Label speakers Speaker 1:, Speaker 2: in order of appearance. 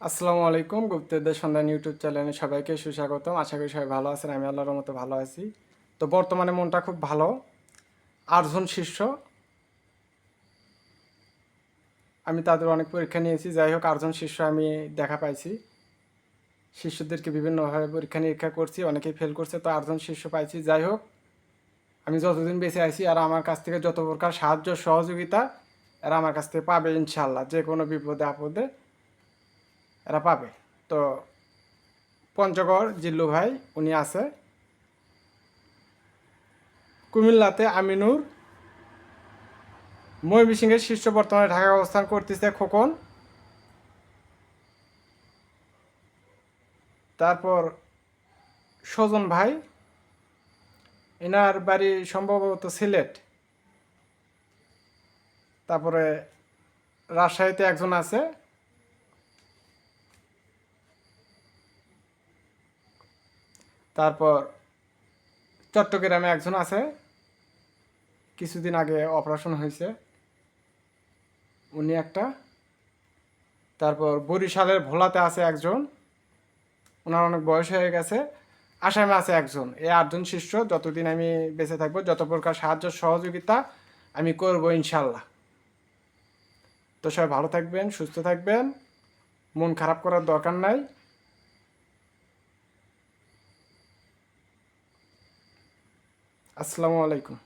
Speaker 1: আসসালামু আলাইকুম গুপ্তদের সন্ধান ইউটিউব চ্যানেলে সবাইকে সুস্বাগতম। আশা করি সবাই ভালো আছেন, আমি আল্লাহর মতো ভালো আছি। তো বর্তমানে মনটা খুব ভালো। আটজন শিষ্য। আমি তাদের অনেক পরীক্ষা নিয়েছি। যাই হোক, আটজন শিষ্য আমি দেখা পাইছি। শিষ্যদেরকে বিভিন্নভাবে পরীক্ষা নিরীক্ষা করছি, অনেকেই ফেল করছে, তো আটজন শিষ্য পাইছি। যাই হোক, আমি যতদিন বেঁচে আছি আর আমার কাছ থেকে যত প্রকার সাহায্য, সহযোগিতা, এরা আমার কাছ থেকে পাবে ইনশাল্লাহ যে কোনো বিপদে আপদে। এরা পাবে। তো পঞ্চগড় জিল্লু ভাই, উনি আছে। কুমিল্লাতে আমিনুর। ময়মনসিংহের শীর্ষ বর্তমানে ঢাকা অবস্থান করতেছে খোকন। তারপর সজন ভাই। এনার বাড়ি সম্ভবত সিলেট। তারপরে রাজশাহীতে একজন আছে। তারপর চট্টগ্রামে একজন আছে। কিছুদিন আগে অপারেশন হয়েছে। উনি একটা। তারপর বরিশালের ভোলাতে আছে একজন। ওনার অনেক বয়স হয়ে গেছে। আসামে আছে একজন। এই আটজন শিষ্য। যতদিন আমি বেঁচে থাকব, যত প্রকার সাহায্য, সহযোগিতা আমি করব ইনশাল্লাহ। তো সবাই ভালো থাকবেন, সুস্থ থাকবেন। মন খারাপ করার দরকার নাই। আসসালামু আলাইকুম।